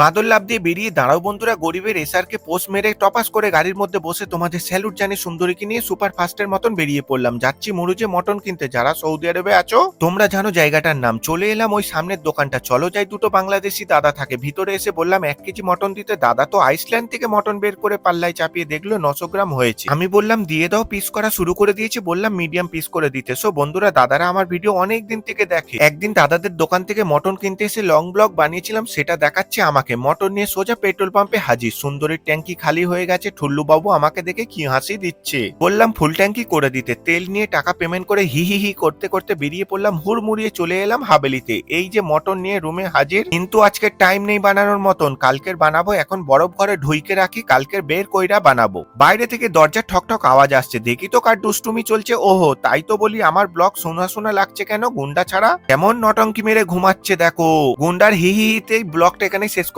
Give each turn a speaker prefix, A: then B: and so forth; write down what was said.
A: বাদল লাভ দিয়ে বেরিয়ে দাঁড়াও বন্ধুরা, গরিবের এসআরকে পোস্ট মেরে টপাস করে গাড়ির মধ্যে বসে তোমাদের স্যালুট জানিয়ে সুন্দরীকে নিয়ে সুপার ফাস্টের মতন বেরিয়ে পড়লাম। যাচ্ছি মুরুজে মটন কিনতে, যারা সৌদি আরবে আছো, তোমরা জানো জায়গাটার নাম। চলে এলাম ওই সামনের দোকানটা। চলো যাই, দুটো বাংলাদেশি দাদা থাকে। ভিতরে এসে বললাম, এক কেজি মটন দিতে। দাদা তো আইসল্যান্ড থেকে মটন বের করে পাল্লায় চাপিয়ে দেখল নশো গ্রাম হয়েছে। আমি বললাম, দিয়ে দাও পিস করা শুরু করে দিয়েছি। বললাম মিডিয়াম পিস করে দিতে। সো বন্ধুরা, দাদারা আমার ভিডিও অনেক দিন থেকে দেখে। একদিন দাদাদের দোকান থেকে মটন কিনতে এসে লং ব্লগ বানিয়েছিলাম, সেটা দেখাচ্ছে আমাকে। মটন নিয়ে সোজা পেট্রোল পাম্পে হাজির। সুন্দরীর ট্যাঙ্কি খালি হয়ে গেছে। ঠুল্লু বাবু আমাকে দেখে কি হাসি দিচ্ছে। বললাম, ফুল ট্যাঙ্কি করে দিতে। তেল নিয়ে টাকা পেমেন্ট করে হি হি হি করতে করতে বেরিয়ে পড়লাম, হুড়মুড়িয়ে চলে এলাম হাবেলিতে। এই যে মটন নিয়ে রুমে হাজির, কিন্তু আজকে টাইম নেই বানানোর মতন। কালকের বানাবো, এখন বরফ ঘরে ঢুইকে রাখি, কালকের বের কইরা বানাবো। বাইরে থেকে দরজা ঠকঠক আওয়াজ আসছে। দেখি তো কার দুষ্টুমি চলছে। ওহো, তাই তো বলি আমার ব্লগ শোনা শোনা লাগছে কেন? গুন্ডা ছাড়া কেমন নটঙ্কি মেরে ঘুমাচ্ছে, দেখো। গুন্ডার হি হিতেই ব্লগটা এখানে শেষ